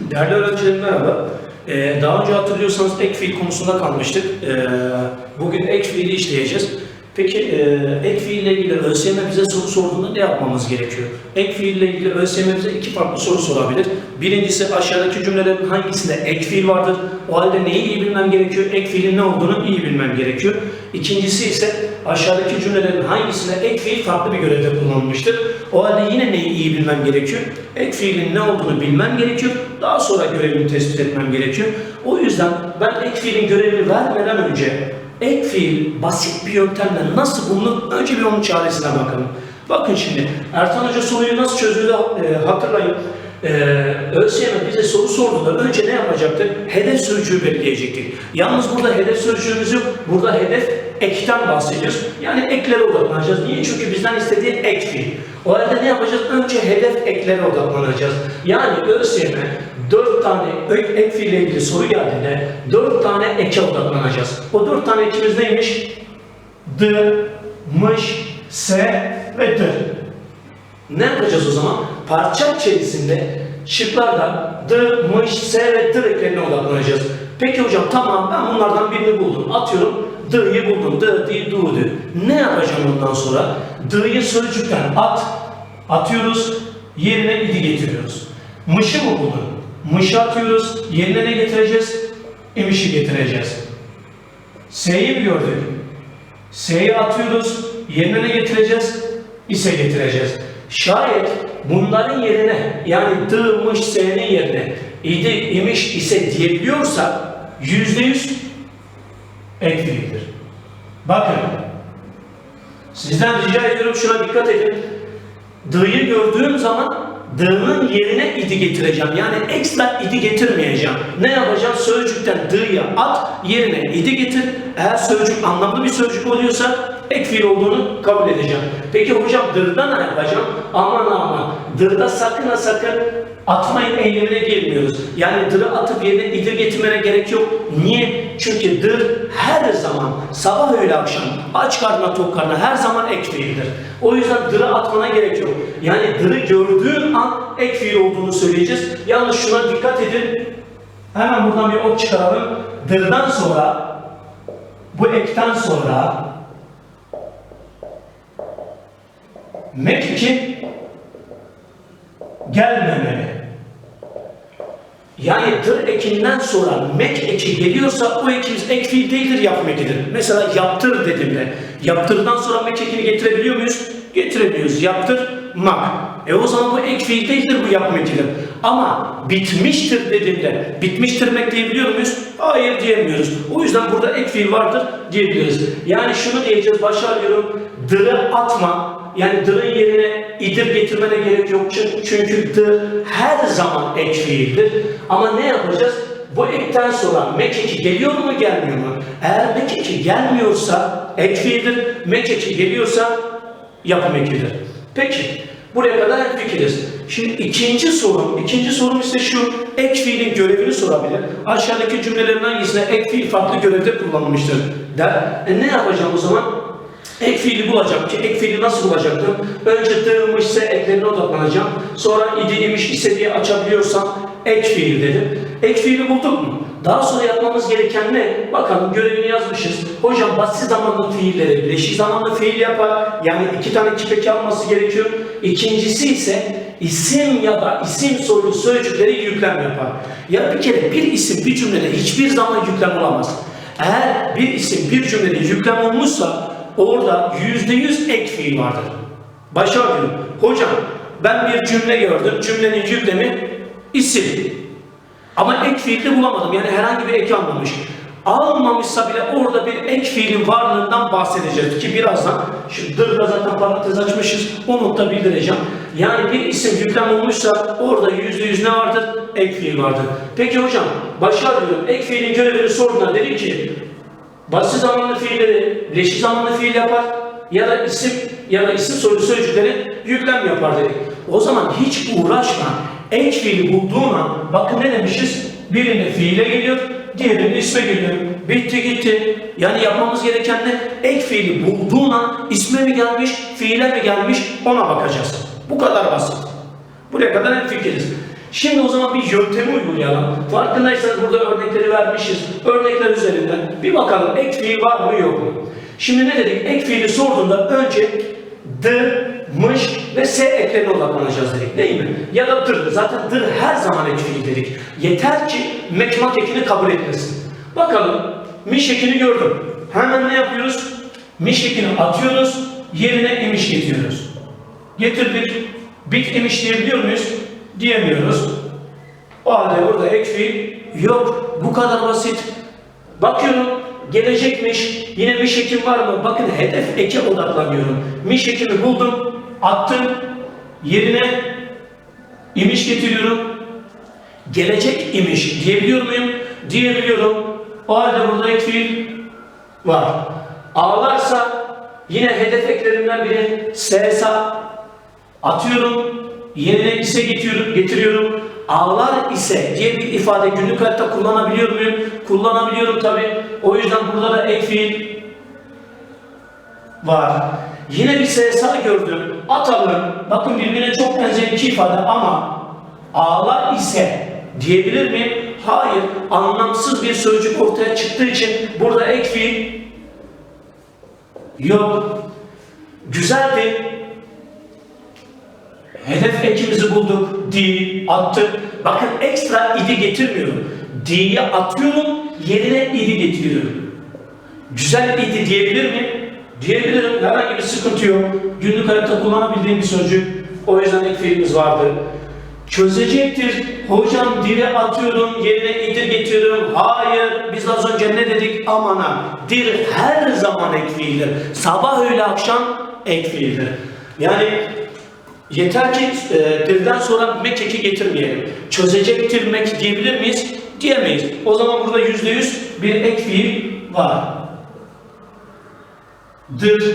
Değerli öğrencilerim merhaba. Ee, daha önce hatırlıyorsanız ek konusunda kalmıştık. Ee, bugün ek işleyeceğiz. Peki e, ek fiille ilgili ÖSYM bize soru sorduğunda ne yapmamız gerekiyor? Ek fiille ilgili ÖSYM bize iki farklı soru sorabilir. Birincisi aşağıdaki cümlelerin hangisinde ek fiil vardır? O halde neyi iyi bilmem gerekiyor? Ek fiilin ne olduğunu iyi bilmem gerekiyor. İkincisi ise aşağıdaki cümlelerin hangisinde ek fiil farklı bir görevde kullanılmıştır? O halde yine neyi iyi bilmem gerekiyor? Ek fiilin ne olduğunu bilmem gerekiyor. Daha sonra görevini tespit etmem gerekiyor. O yüzden ben ek fiilin görevini vermeden önce ek fiil basit bir yöntemle nasıl bulunur? Önce bir onun çaresine bakalım. Bakın şimdi Ertan Hoca soruyu nasıl çözdüğünü e, hatırlayın. ÖSYM bize soru sorduğunda önce ne yapacaktık? Hedef sözcüğü belirleyecektik. Yalnız burada hedef sözcüğümüz yok. Burada hedef ekten bahsediyoruz. Yani eklere odaklanacağız. Niye? Çünkü bizden istediği ek fiil. O halde ne yapacağız? Önce hedef eklere odaklanacağız. Yani ÖSYM dört tane ek, ek fiille ilgili soru geldiğinde dört tane eke odaklanacağız. O dört tane ekimiz neymiş? D, mış, s ve d. Ne yapacağız o zaman? Parça içerisinde şıklardan D, mış, S ve D eklerine odaklanacağız. Peki hocam tamam ben bunlardan birini buldum. Atıyorum D'yi buldum. D, D, du, D. Ne yapacağım ondan sonra? D'yi sözcükten at, atıyoruz, yerine idi getiriyoruz. Mışı mı buldun? Mışı atıyoruz, yerine ne getireceğiz? İmişi getireceğiz. S'yi mi gördük? S'yi atıyoruz, yerine ne getireceğiz? İse getireceğiz. Şayet bunların yerine yani dığmış s'nin yerine idi imiş ise diyebiliyorsak yüzde yüz ek fiildir. Bakın sizden rica ediyorum şuna dikkat edin. D'yı gördüğüm zaman D'nın yerine idi getireceğim. Yani ekstra idi getirmeyeceğim. Ne yapacağım? Sözcükten D'yı at, yerine idi getir. Eğer sözcük anlamlı bir sözcük oluyorsa ek olduğunu kabul edeceğim. Peki hocam D'da ne yapacağım? Aman aman. D'da sakın ha sakın atmayın eylemine girmiyoruz. Yani D'ı atıp yerine idir getirmene gerek yok. Niye? Çünkü dır her zaman sabah öğle akşam aç karnına tok karnına her zaman ek. O yüzden dırı atmana gerek yok. Yani dırı gördüğün an ek olduğunu söyleyeceğiz. Yalnız şuna dikkat edin. Hemen buradan bir ok çıkaralım. Dırdan sonra bu ekten sonra mek için gelmemeli. Yani dır ekinden sonra mek eki geliyorsa o ekimiz ek değildir yapım ekidir. Mesela yaptır dediğimde yaptırdan sonra mek ekini getirebiliyor muyuz? Getiremiyoruz. Yaptır mak. E o zaman bu ek değildir bu yapım ekidir. Ama bitmiştir dediğimde bitmiştirmek diyebiliyor muyuz? Hayır diyemiyoruz. O yüzden burada ek vardır diyebiliriz. Yani şunu diyeceğiz başa alıyorum. Dırı atma, yani dırın yerine idir getirmene gerek yok. Çünkü, dır her zaman ek fiildir. Ama ne yapacağız? Bu ekten sonra mek eki geliyor mu gelmiyor mu? Eğer mek eki gelmiyorsa ek fiildir. Mek eki geliyorsa yapım ekidir. Peki. Buraya kadar hep fikiriz. Şimdi ikinci sorum, ikinci sorum ise şu, ek fiilin görevini sorabilir. Aşağıdaki cümlelerin hangisinde ek fiil farklı görevde kullanılmıştır der. E ne yapacağım o zaman? Ek fiili bulacağım ki ek fiili nasıl bulacaktım? Önce dığılmışsa eklerine odaklanacağım. Sonra idi ise diye açabiliyorsam ek fiil dedim. Ek fiili bulduk mu? Daha sonra yapmamız gereken ne? Bakalım görevini yazmışız. Hocam basit zamanlı fiilleri bileşik zamanlı fiil yapar. Yani iki tane kipeki alması gerekiyor. İkincisi ise isim ya da isim soylu sözcükleri yüklem yapar. Ya bir kere bir isim bir cümlede hiçbir zaman yüklem olamaz. Eğer bir isim bir cümlede yüklem olmuşsa orada yüzde yüz ek fiil vardır. Başa. Hocam ben bir cümle gördüm. Cümlenin yüklemi isim. Ama ek fiil de bulamadım. Yani herhangi bir eki almamış. Almamışsa bile orada bir ek fiilin varlığından bahsedeceğiz ki birazdan şu dırda zaten parantez açmışız o nokta bildireceğim. Yani bir isim yüklem olmuşsa orada yüzde yüz ne vardır? Ek fiil vardır. Peki hocam başa alıyorum. Ek fiilin görevini sorduğunda dedi ki Basit zamanlı fiilleri leşik zamanlı fiil yapar ya da isim ya da isim soylu sözcükleri yüklem yapar dedik. O zaman hiç uğraşma. Ek fiili bulduğun an bakın ne demişiz? Birinde fiile geliyor, diğerinde isme geliyor. Bitti gitti. Yani yapmamız gereken ne? Ek fiili bulduğun an isme mi gelmiş, fiile mi gelmiş ona bakacağız. Bu kadar basit. Buraya kadar hep fikiriz. Şimdi o zaman bir yöntemi uygulayalım. Farkındaysanız burada örnekleri vermişiz. Örnekler üzerinden bir bakalım ek fiil var mı yok mu? Şimdi ne dedik? Ek fiili sorduğunda önce dır, mış ve s eklerine odaklanacağız dedik değil mi? Ya da dır. Zaten dır her zaman ek fiil dedik. Yeter ki mekmak ekini kabul etmesin. Bakalım miş ekini gördüm. Hemen ne yapıyoruz? Miş ekini atıyoruz. Yerine imiş getiriyoruz. Getirdik. Bit imiş diyebiliyor muyuz? Diyemiyoruz. O halde burada ek fiil yok. Bu kadar basit. Bakıyorum gelecekmiş. Yine miş ekim var mı? Bakın hedef eke odaklanıyorum. Miş ekimi buldum. Attım. Yerine imiş getiriyorum. Gelecek imiş diyebiliyor muyum? Diyebiliyorum. O halde burada ek fiil var. Ağlarsa yine hedef eklerimden biri SSA atıyorum. Yerine ise getiriyorum, getiriyorum. Ağlar ise diye bir ifade günlük hayatta kullanabiliyor muyum? Kullanabiliyorum tabi. O yüzden burada da ek fiil var. Yine bir SSA gördüm. Atalım. Bakın birbirine çok benzer iki ifade ama ağlar ise diyebilir miyim? Hayır. Anlamsız bir sözcük ortaya çıktığı için burada ek fiil yok. Güzeldi. Hedef ekimizi bulduk. Di, attık. Bakın ekstra idi getirmiyorum. Di'yi atıyorum, yerine idi getiriyorum. Güzel idi diyebilir mi? Diyebilirim. Herhangi bir sıkıntı yok. Günlük hayatta kullanabildiğim bir sözcük. O yüzden ek fiilimiz vardı. Çözecektir. Hocam diri atıyorum, yerine idir getiriyorum. Hayır, biz az önce ne dedik? Amana. Dir her zaman ek fiildir. Sabah öğle akşam ek fiildir. Yani Yeter ki e, dirden sonra mek eki getirmeyelim. Çözecektir mek diyebilir miyiz? Diyemeyiz. O zaman burada yüzde yüz bir ek fiil var. Dır,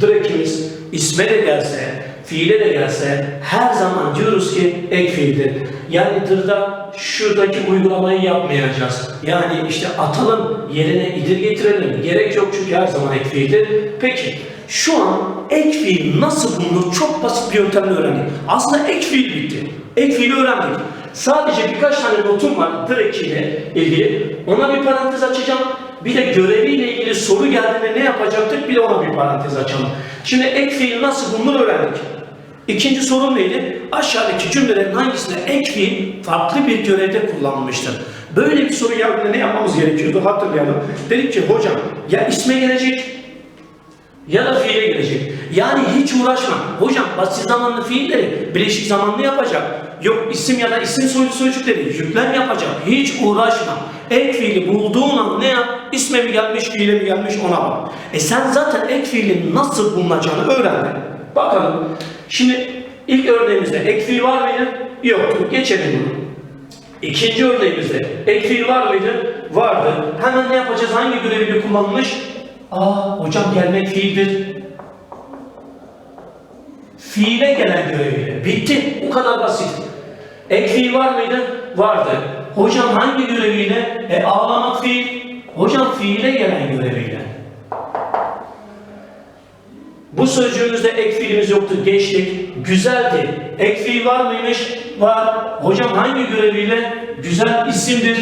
dır ekimiz isme de gelse, fiile de gelse her zaman diyoruz ki ek fiildir. Yani dırda şuradaki uygulamayı yapmayacağız. Yani işte atalım yerine idir getirelim. Gerek yok çünkü her zaman ek fiildir. Peki şu an ek fiil nasıl bulunur çok basit bir yöntemle öğrendik. Aslında ek fiil bitti. Ek fiili öğrendik. Sadece birkaç tane notum var dır ekiyle ilgili. Ona bir parantez açacağım. Bir de göreviyle ilgili soru geldiğinde ne yapacaktık? Bir de ona bir parantez açalım. Şimdi ek fiil nasıl bulunur öğrendik. İkinci sorum neydi? Aşağıdaki cümlelerin hangisinde ek fiil farklı bir görevde kullanılmıştır? Böyle bir soru geldiğinde ne yapmamız gerekiyordu? Hatırlayalım. Dedik ki hocam ya isme gelecek ya da fiile gelecek. Yani hiç uğraşma. Hocam basit zamanlı fiilleri bileşik zamanlı yapacak. Yok isim ya da isim soylu sözcükleri yüklem yapacak. Hiç uğraşma. Ek fiili bulduğun an ne yap? İsme mi gelmiş, fiile mi gelmiş ona bak. E sen zaten ek fiilin nasıl bulunacağını öğrendin. Bakalım. Şimdi ilk örneğimizde ek fiil var mıydı? Yoktu. Geçelim bunu. İkinci örneğimizde ek fiil var mıydı? Vardı. Hemen ne yapacağız? Hangi göreviyle kullanılmış? Aa hocam gelmek fiildir. Fiile gelen göreviyle. Bitti. Bu kadar basit. Ek var mıydı? Vardı. Hocam hangi göreviyle? E ağlamak fiil. Hocam fiile gelen göreviyle. Bu sözcüğümüzde ek fiilimiz yoktu. Geçtik. Güzeldi. Ek fiil var mıymış? Var. Hocam hangi göreviyle? Güzel isimdir.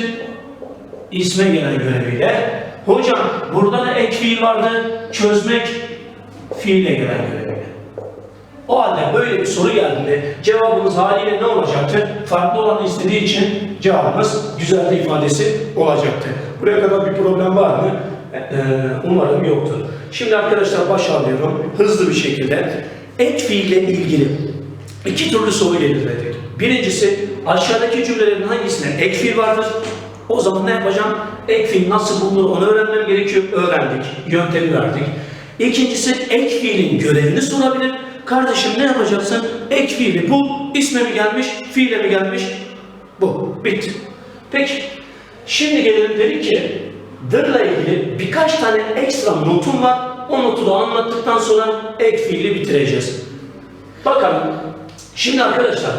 İsme gelen göreviyle. Hocam burada da ek fiil vardı. Çözmek fiile gelen göreviyle. O halde böyle bir soru geldiğinde cevabımız haliyle ne olacaktı? Farklı olanı istediği için cevabımız güzeldi ifadesi olacaktı. Buraya kadar bir problem var mı? Ee, umarım yoktur. Şimdi arkadaşlar baş alıyorum hızlı bir şekilde. Ek fiille ilgili iki türlü soru gelir dedik. Birincisi aşağıdaki cümlelerin hangisinde ek fiil vardır? O zaman ne yapacağım? Ek nasıl bulunur onu öğrenmem gerekiyor. Öğrendik. Yöntemi verdik. İkincisi ek görevini sorabilir. Kardeşim ne yapacaksın? Ek fiili bul. İsme mi gelmiş? Fiile mi gelmiş? Bu. Bitti. Peki. Şimdi gelelim dedik ki dırla ilgili birkaç tane ekstra notum var. O notu da anlattıktan sonra ek bitireceğiz. Bakalım. Şimdi arkadaşlar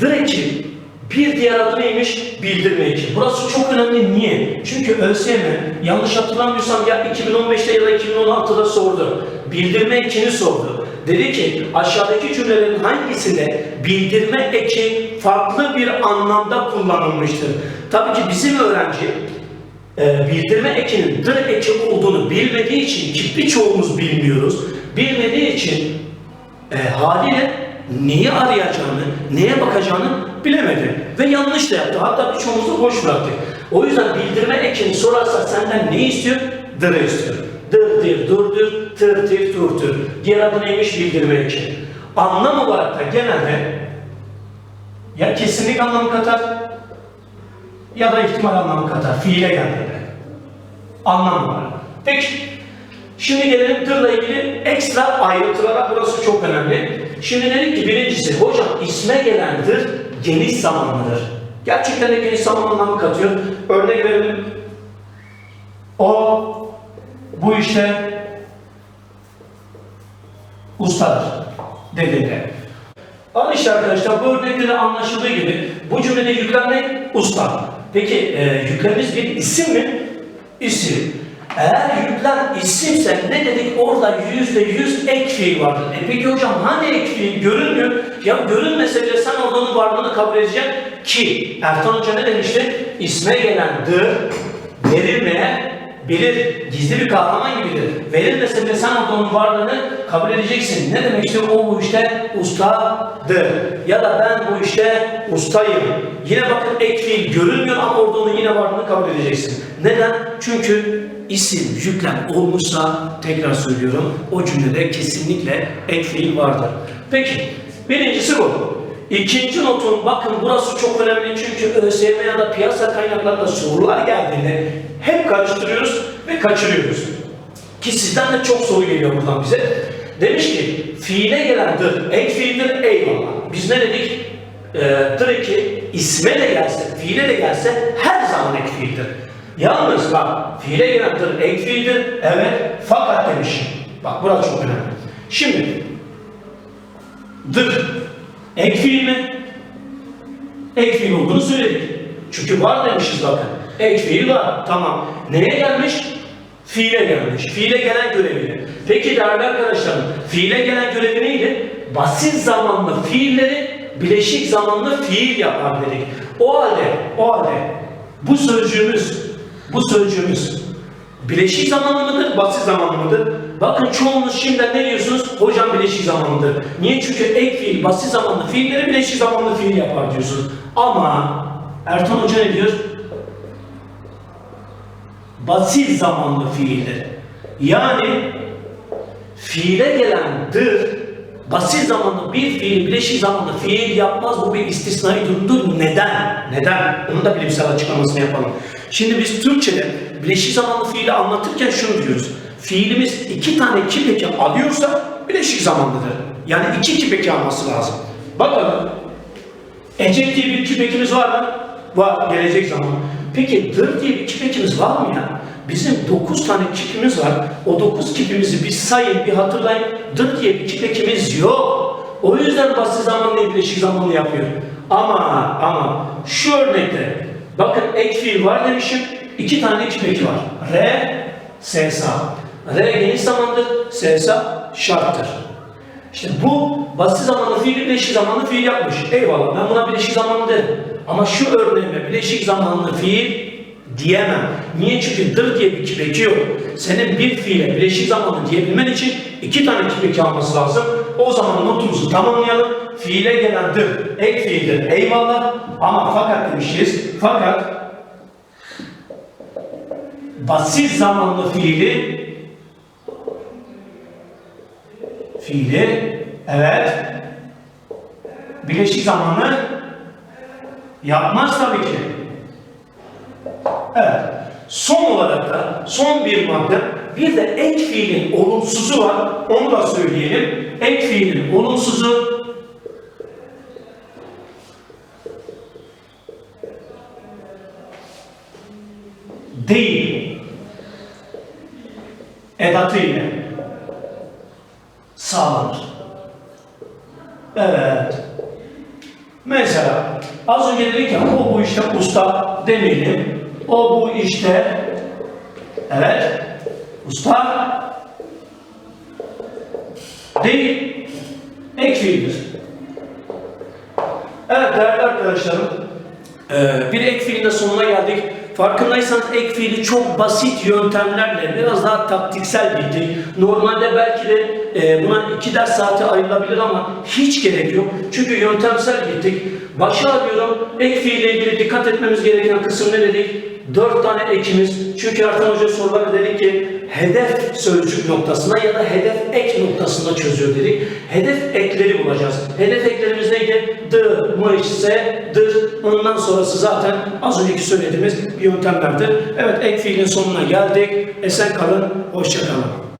dır eki Bir diğer adı neymiş? Bildirme eki. Burası çok önemli. Niye? Çünkü ÖSYM yanlış hatırlamıyorsam ya 2015'te ya da 2016'da sordu. Bildirme ekini sordu. Dedi ki aşağıdaki cümlelerin hangisinde bildirme eki farklı bir anlamda kullanılmıştır? Tabii ki bizim öğrenci e, bildirme ekinin dır eki olduğunu bilmediği için ki birçoğumuz bilmiyoruz. Bilmediği için e, haliyle neyi arayacağını, neye bakacağını bilemedi. Ve yanlış da yaptı. Hatta birçoğumuzu boş bıraktı. O yüzden bildirme ekini sorarsa senden ne istiyor? Dırı istiyor. Dır dir, durdur, tır tir, turtur. Diğer adı neymiş? Bildirme eki. Anlam olarak da genelde ya kesinlik anlamı katar ya da ihtimal anlamı katar. Fiile geldiğinde. Anlam olarak. Peki. Şimdi gelelim tırla ilgili ekstra ayrıntılara. Burası çok önemli. Şimdi dedik ki birincisi hocam isme gelen tır geniş zamanlıdır. Gerçekten de geniş zaman anlamı katıyor. Örnek verelim. O bu işte ustadır dediğinde. Al işte arkadaşlar bu örnekte de anlaşıldığı gibi bu cümlede yüklem ne? Usta. Peki e, yüklemimiz bir isim mi? İsim. Eğer yüklem isimse ne dedik? Orada yüzde yüz ek fiil vardır. E peki hocam hani ek fiil görünmüyor? Ya görünmese bile sen oradanın varlığını kabul edeceksin ki Ertan Hoca ne demişti? İsme gelen dır verilmeye bilir. Gizli bir kahraman gibidir. Verilmese bile sen onun varlığını kabul edeceksin. Ne demek işte o bu işte ustadır. Ya da ben bu işte ustayım. Yine bakın ek görünmüyor ama orada onun yine varlığını kabul edeceksin. Neden? Çünkü isim, yüklem olmuşsa tekrar söylüyorum o cümlede kesinlikle ek fiil vardır. Peki birincisi bu. İkinci notun bakın burası çok önemli çünkü ÖSYM ya da piyasa kaynaklarında sorular geldiğinde hep karıştırıyoruz ve kaçırıyoruz. Ki sizden de çok soru geliyor buradan bize. Demiş ki fiile gelen dır, ek fiildir eyvallah. Biz ne dedik? Ee, dır eki isme de gelse, fiile de gelse her zaman ek fiildir. Yalnız bak fiile gelen dır ek fiildir. Evet fakat demiş. Bak burası çok önemli. Şimdi dır Ek fiil mi? Ek fiil olduğunu söyledik. Çünkü var demişiz bakın. Ek fiil var. Tamam. Neye gelmiş? Fiile gelmiş. Fiile gelen görevi. Peki değerli arkadaşlarım, fiile gelen görevi neydi? Basit zamanlı fiilleri bileşik zamanlı fiil yapar dedik. O halde, o halde bu sözcüğümüz, bu sözcüğümüz bileşik zamanlı mıdır, basit zamanlı mıdır? Bakın çoğunuz şimdiden ne diyorsunuz? Hocam bileşik zamanlıdır. Niye? Çünkü ek fiil, basit zamanlı fiilleri bileşik zamanlı fiil yapar diyorsunuz. Ama Ertan Hoca ne diyor? Basit zamanlı fiildir. Yani fiile gelen dır basit zamanlı bir fiil bileşik zamanlı fiil yapmaz. Bu bir istisnai durumdur. Neden? Neden? Onun da bilimsel açıklamasını yapalım. Şimdi biz Türkçe'de bileşik zamanlı fiili anlatırken şunu diyoruz. Fiilimiz iki tane kipeki alıyorsa bileşik zamanlıdır. Yani iki kipeki alması lazım. Bakalım. Ecek diye bir kipekimiz var mı? Var. Gelecek zaman. Peki dır diye bir kipekimiz var mı ya? Bizim 9 tane kipimiz var. O 9 kipimizi bir sayın, bir hatırlayın. Dır diye bir kipekimiz yok. O yüzden basit zamanlı bileşik zamanlı yapıyor. Ama ama şu örnekte bakın ek fiil var demişim. iki tane kipeki var. R, SSA. R geniş zamandır, SSA şarttır. İşte bu basit zamanlı fiili bileşik zamanlı fiil yapmış. Eyvallah ben buna bileşik zamanlı derim. Ama şu örneğime bileşik zamanlı fiil diyemem. Niye? Çünkü dır diye bir kipeki yok. Senin bir fiile bileşik zamanlı diyebilmen için iki tane kipeki alması lazım. O zaman notumuzu tamamlayalım. Fiile gelen dır, ek fiildir. Eyvallah. Ama fakat demişiz. Fakat basit zamanlı fiili fiili evet bileşik zamanlı yapmaz tabii ki. Evet. Son olarak da son bir madde bir de ek fiilin olumsuzu var. Onu da söyleyelim. Ek fiilin olumsuzu değil. Edatı ile sağlanır. Evet. Mesela Az önce dedik ya o bu işte usta demeyelim. O bu işte evet usta değil ek fiildir. Evet değerli arkadaşlarım ee, bir ek de sonuna geldik. Farkındaysanız ek fiili çok basit yöntemlerle biraz daha taktiksel bildik. Normalde belki de e, buna iki ders saati ayrılabilir ama hiç gerek yok. Çünkü yöntemsel gittik. Başa alıyorum. Ek fiille ilgili dikkat etmemiz gereken kısım ne dedik? Dört tane ekimiz. Çünkü Ertan Hoca soruları dedik ki hedef sözcük noktasına ya da hedef ek noktasında çözüyor dedik. Hedef ekleri bulacağız. Hedef eklerimiz neydi? D, mı ise, dır. Ondan sonrası zaten az önceki söylediğimiz yöntemlerdir. Evet ek fiilin sonuna geldik. Esen kalın, hoşça kalın.